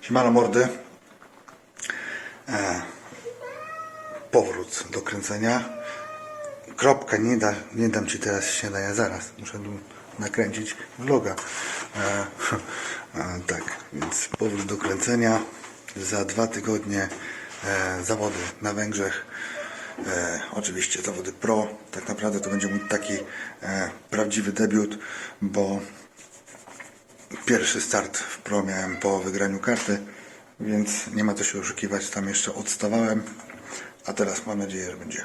Siemano mordy. E, powrót do kręcenia. Kropka, nie, da, nie dam Ci teraz śniadania zaraz. Muszę nakręcić vloga. E, e, tak, więc powrót do kręcenia. Za dwa tygodnie e, zawody na Węgrzech. E, oczywiście zawody pro. Tak naprawdę to będzie mój taki e, prawdziwy debiut, bo Pierwszy start w pro miałem po wygraniu karty, więc nie ma co się oszukiwać, tam jeszcze odstawałem, a teraz mam nadzieję, że będzie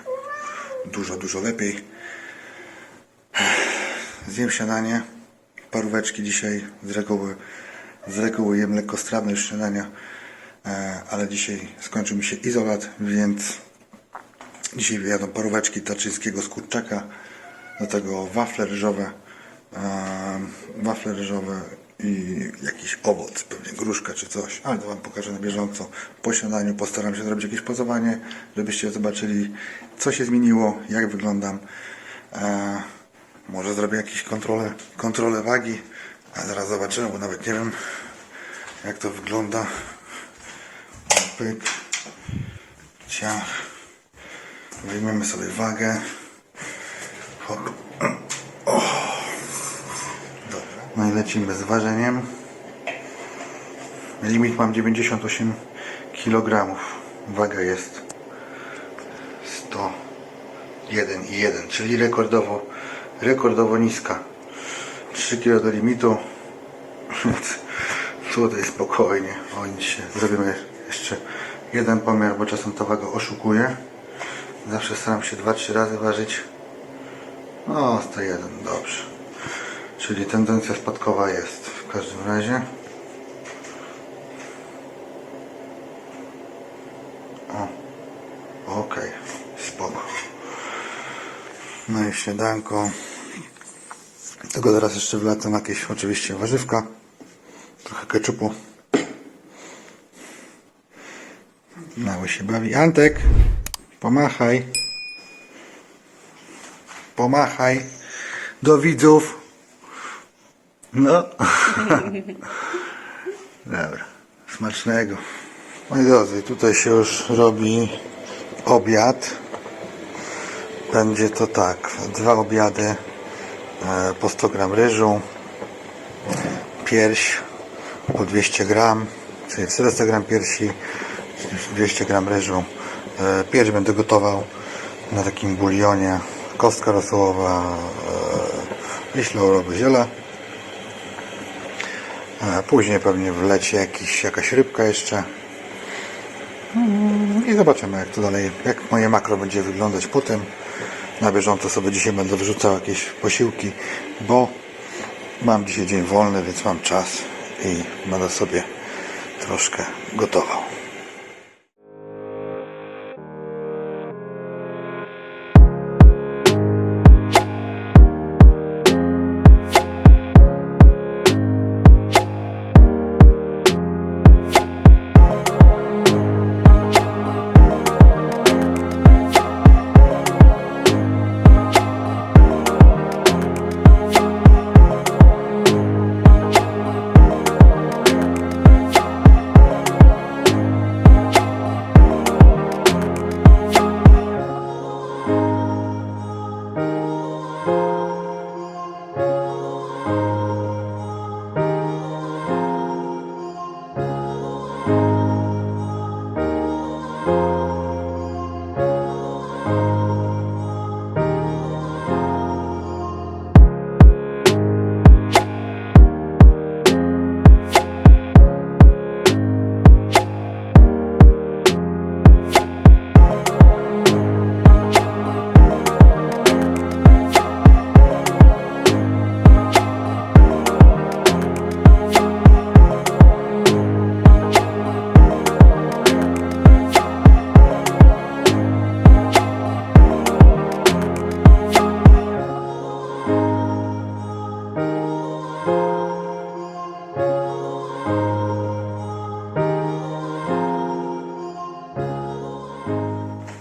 dużo, dużo lepiej. Zjem śniadanie, paróweczki dzisiaj, z reguły, z reguły jem lekkostrawne już śniadania, e, ale dzisiaj skończył mi się izolat, więc dzisiaj wyjadą paróweczki taczyńskiego z kurczaka, do tego wafle ryżowe, e, wafle ryżowe i jakiś owoc, pewnie gruszka czy coś, ale to Wam pokażę na bieżąco. Po śniadaniu postaram się zrobić jakieś pozowanie, żebyście zobaczyli, co się zmieniło, jak wyglądam. E, może zrobię jakieś kontrolę, kontrolę wagi, a zaraz zobaczymy, bo nawet nie wiem, jak to wygląda. Pyk, ciach. Wyjmiemy sobie wagę. Hop. I lecimy z ważeniem. Limit mam 98 kg. Waga jest 101,1, czyli rekordowo, rekordowo niska. 3 kg do limitu. Tutaj spokojnie. O nic się zrobimy jeszcze jeden pomiar, bo czasem ta waga oszukuje. Zawsze staram się 2-3 razy ważyć. No, 101, dobrze. Czyli tendencja spadkowa jest w każdym razie. O, okej, spoko. No i śniadanko. Tego zaraz jeszcze wlecę jakieś oczywiście warzywka. Trochę keczupu. Mały się bawi. Antek, pomachaj. Pomachaj do widzów. No. Dobra. Smacznego. Moi drodzy, tutaj się już robi obiad. Będzie to tak. Dwa obiady e, po 100 gram ryżu. Pierś po 200 gram, czyli 400 gram piersi, 200 gram ryżu. E, Pierś będę gotował na takim bulionie. Kostka rosołowa, e, liść laurowe, ziele. E, Później pewnie wleci jakiś, jakaś rybka jeszcze. Mm, I zobaczymy jak to dalej, jak moje makro będzie wyglądać po tym. Na bieżąco sobie dzisiaj będę wrzucał jakieś posiłki, bo mam dzisiaj dzień wolny, więc mam czas i będę sobie troszkę gotował.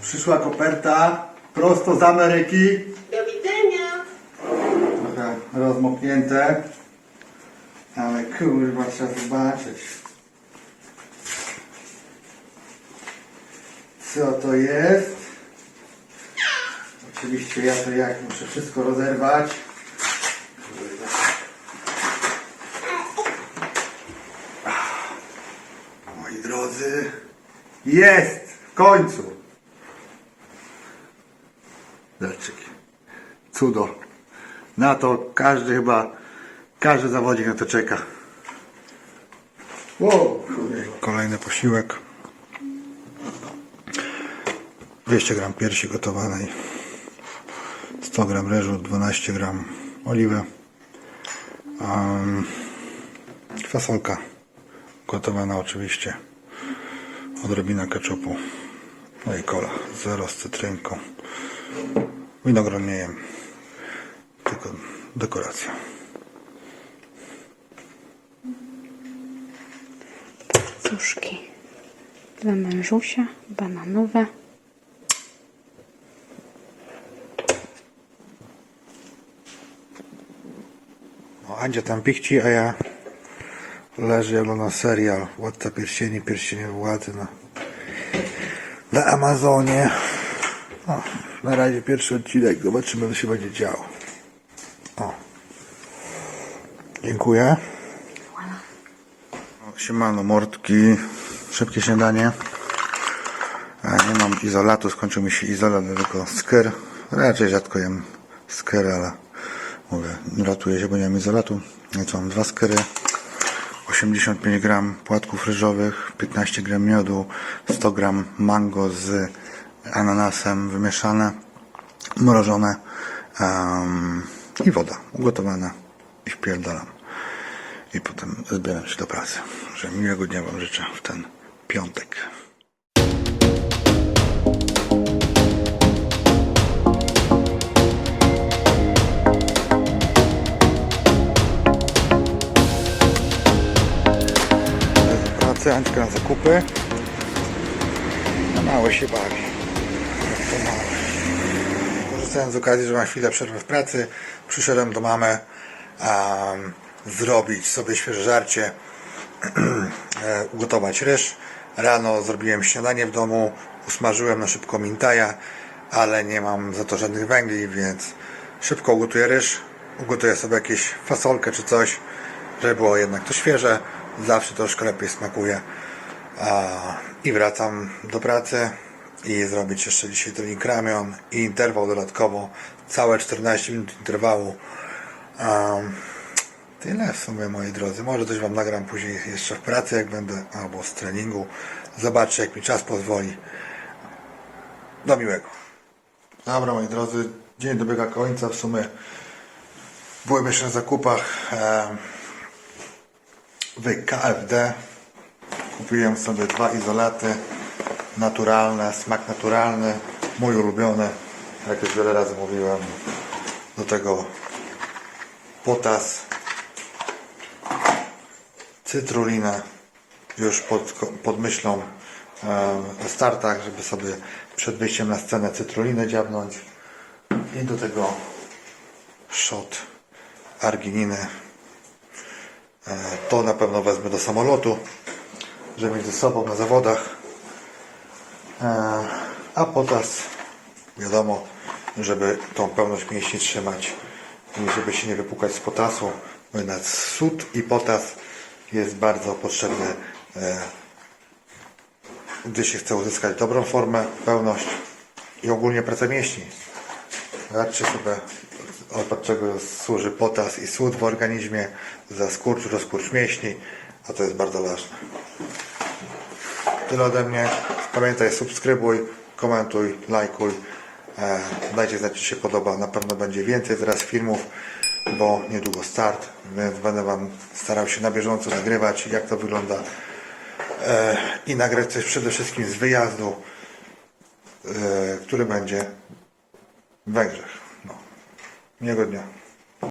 Przyszła koperta prosto z Ameryki. Do widzenia. Trochę rozmoknięte. Ale kurwa, trzeba zobaczyć. Co to jest? Oczywiście ja to jak muszę wszystko rozerwać. Moi drodzy, jest! W końcu! Zobaczcie. Cudo. Na to każdy chyba, każdy zawodnik na to czeka. Wow. Kolejny posiłek. 200 gram piersi gotowanej. 100 gram ryżu, 12 gram oliwy. Um, fasolka gotowana oczywiście. Odrobina keczupu. No i kola. Zero z cytrynką. Winogron nie jem. Tylko dekoracja. Cuszki. Dwa mężusia, bananowe. No, Andzia tam pichci, a ja leżę i oglądam serial Władca Pierścieni, Pierścienie Władzy na, na Amazonie. O, na razie pierwszy odcinek, zobaczymy co się będzie działo. O. Dziękuję. O, Siemano mordki, szybkie śniadanie. E, Nie mam izolatu, skończył mi się izolat, tylko sker. Raczej rzadko jem sker, ale mówię, ratuję się, bo nie mam izolatu. Więc mam dwa skery, 85 gram płatków ryżowych, 15 gram miodu, 100 gram mango z ananasem wymieszane, mrożone em, i woda ugotowana i wpierdalam. I potem zbieram się do pracy. Że miłego dnia Wam życzę w ten piątek. pracy, Anczka na zakupy. A mały się bawi. Korzystając z okazji, że mam chwilę przerwy w pracy, przyszedłem do mamy um, zrobić sobie świeże żarcie, e, ugotować ryż. Rano zrobiłem śniadanie w domu, usmażyłem na szybko mintaja, ale nie mam za to żadnych węgli, więc szybko ugotuję ryż, ugotuję sobie jakieś fasolkę czy coś, żeby było jednak to świeże, zawsze troszkę lepiej smakuje. I wracam do pracy i zrobić jeszcze dzisiaj trening ramion i interwał dodatkowo, całe 14 minut interwału. Um, tyle w sumie moi drodzy. Może coś Wam nagram później jeszcze w pracy, jak będę, albo z treningu. Zobaczcie, jak mi czas pozwoli. Do miłego. Dobra, moi drodzy, dzień dobiega końca. W sumie byłem jeszcze na zakupach em, w KFD. Kupiłem sobie dwa izolaty naturalne, smak naturalny, mój ulubiony, jak już wiele razy mówiłem. Do tego potas, cytrulinę, już pod, pod myślą o startach, żeby sobie przed wyjściem na scenę cytrulinę dziabnąć i do tego shot argininy. E, To na pewno wezmę do samolotu, żeby mieć ze sobą na zawodach. E, A potas, wiadomo, żeby tą pełność mięśni trzymać i żeby się nie wypukać z potasu, bo jednak sód i potas jest bardzo potrzebny, e, gdy się chce uzyskać dobrą formę, pełność i ogólnie pracę mięśni. Zobaczcie sobie, od czego służy potas i sód w organizmie, za skurcz, rozkurcz mięśni, a to jest bardzo ważne. Tyle ode mnie. Pamiętaj, subskrybuj, komentuj, lajkuj. E, dajcie znać, czy się podoba. Na pewno będzie więcej teraz filmów, bo niedługo start, więc będę Wam starał się na bieżąco nagrywać, jak to wygląda. E, I nagrać coś przede wszystkim z wyjazdu, e, który będzie w Węgrzech. No. Miłego dnia.